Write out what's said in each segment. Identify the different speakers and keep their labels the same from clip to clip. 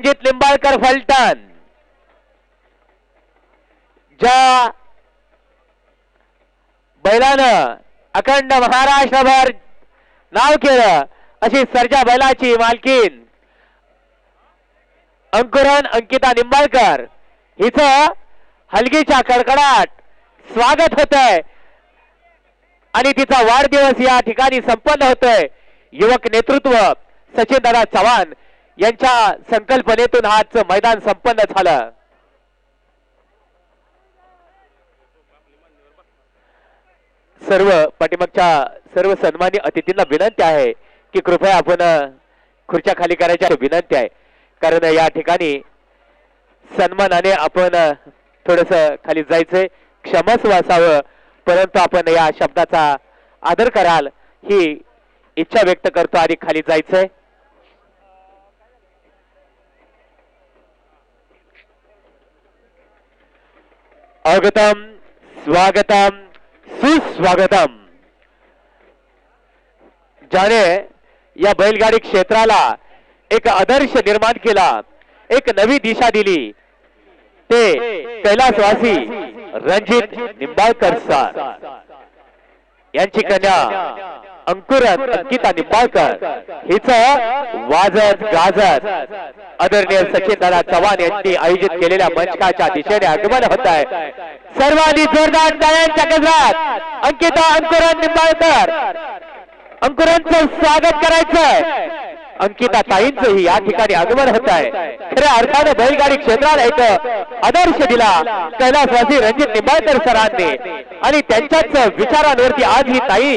Speaker 1: रणजित लिंबाळकर फलटण. ज्या बैलानं अखंड महाराष्ट्रभर नाव केलं अशी सर्जा बैलाची मालकीन अंकुरन अंकिता निंबाळकर. हिचं हलगीच्या कडकडाट स्वागत होत आणि तिचा वाढदिवस या ठिकाणी संपन्न होतोय. युवक नेतृत्व सचिन दादा चव्हाण यांच्या संकल्पनेतून आजचं मैदान संपन्न झालं. सर्व पाठीमागच्या सर्व सन्मानी अतिथींना विनंती आहे की कृपया आपण खुर्च्या खाली करायच्या विनंती आहे. कारण या ठिकाणी सन्मानाने आपण थोडस खाली जायचंय क्षमस्व असावं परंतु आपण या शब्दाचा आदर कराल ही इच्छा व्यक्त करतो आणि खाली जायचंय. स्वागतम स्वागतम सुस्वागतम. ज्याने या बैलगाडी क्षेत्राला एक आदर्श निर्माण केला एक नवी दिशा दिली ते कैलासवासी रणजित निंबाळकर सर यांची कन्या अंकुरन अंकिता निंबाळकर हिच वाजत गाजत. आदरणीय सचिन दादा चव्हाण यांनी आयोजित केलेल्या मंचकाच्या दिशेने आगमन होत आहे. सर्वांनी जोरदार टाळ्यांच्या गजरात. अंकिता अंकुरन निंबाळकर. अंकुरांचं स्वागत करायचंय. अंकिता ताईंचंही या ठिकाणी आगमन होत आहे. खऱ्या अर्थाने बैलगाडी क्षेत्राला एक आदर्श दिला. कैलासवासी रणजित निंबाळकर सरांनी. आणि त्यांच्याच विचारांवरती आज ही ताई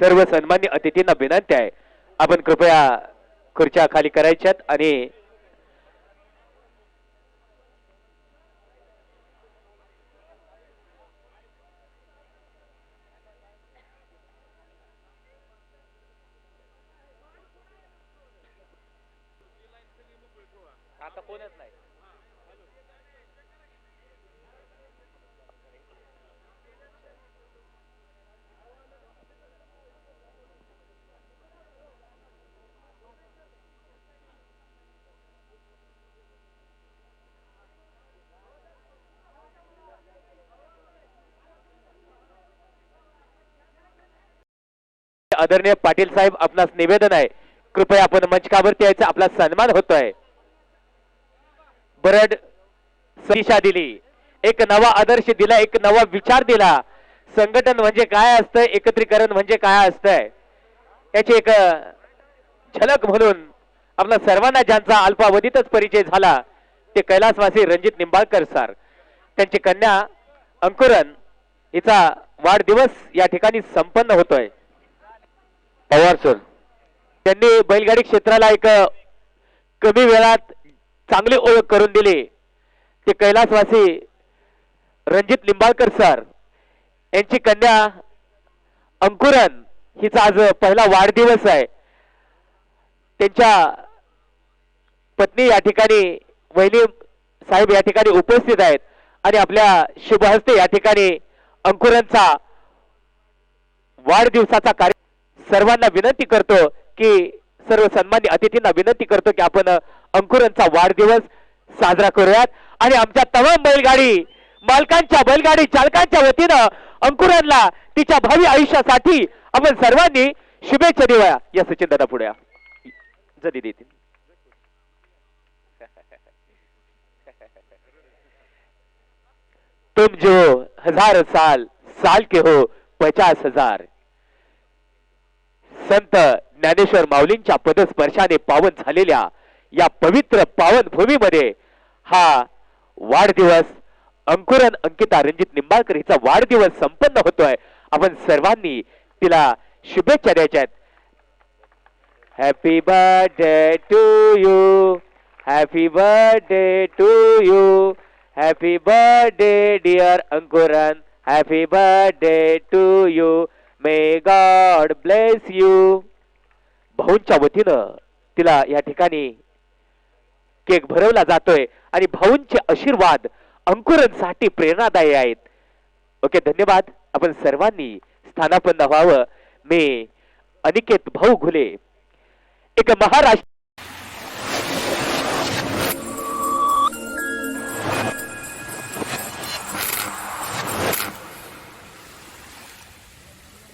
Speaker 1: सर्व सन्मान्य अतिथींना विनंती आहे. आपण कृपया खुर्च्या खाली करायच्यात आणि आता कोणच नाही. आदरणीय पाटील साहेब आपणास निवेदन आहे. कृपया आपण मंचकावरती यायचा आपला सन्मान होतोय. बरड दिशा दिली. एक नवा आदर्श दिला एक नवा विचार दिला. संघटन म्हणजे काय असतं एकत्रीकरण म्हणजे काय असतंय? याची एक झलक म्हणून आपला सर्वांना ज्यांचा अल्पावधीतच परिचय झाला ते कैलासवासी रणजित निंबाळकर सर. त्यांची कन्या अंकुरन हिचा वाढदिवस या ठिकाणी संपन्न होतोय. पवार सर. त्यांनी बैलगाडी क्षेत्राला एक कमी वेळात चांगली ओळख करून दिली. ते कैलासवासी रणजित लिंबाळकर सर यांची कन्या अंकुरन हिचा आज पहिला वाढदिवस आहे. त्यांच्या पत्नी या ठिकाणी वहिनी साहेब या ठिकाणी उपस्थित आहेत आणि आपल्या शुभहस्ते या ठिकाणी अंकुरांचा वाढदिवसाचा कार्य सर्वांना विनंती करतो की सर्व सन्मान्य अतिथींना विनंती करतो की आपण अंकुरांचा वाढदिवस साजरा करूयात. आणि आमच्या तमाम बैलगाडी मालकांच्या बैलगाडी चालकांच्या वतीनं अंकुरनला तिच्या भावी आयुष्यासाठी आपण सर्वांनी शुभेच्छा देऊया. या सचिन दादा पुढे जरी देतील. तुम जो हजार साल साल के हो पचास हजार. संत ज्ञानेश्वर माऊलींच्या पदस्पर्शाने पावन झालेल्या या पवित्र पावन भूमीमध्ये हा वाढदिवस अंकुरन अंकिता रणजित निंबाळकर हिचा वाढदिवस संपन्न होतोय. आपण सर्वांनी तिला शुभेच्छा द्यायच्या आहेत. Happy birthday to you happy birthday to you happy birthday dear Ankuran happy birthday to you may God bless you भाऊंच्या वतीनं तिला या ठिकाणी केक भरवला जातोय. आणि भाऊंचे आशीर्वाद अंकुरांसाठी प्रेरणादायी आहेत. ओके धन्यवाद. आपण सर्वांनी स्थानापन्न व्हावं. मी अनिकेत भाऊ घुले एक महाराष्ट्र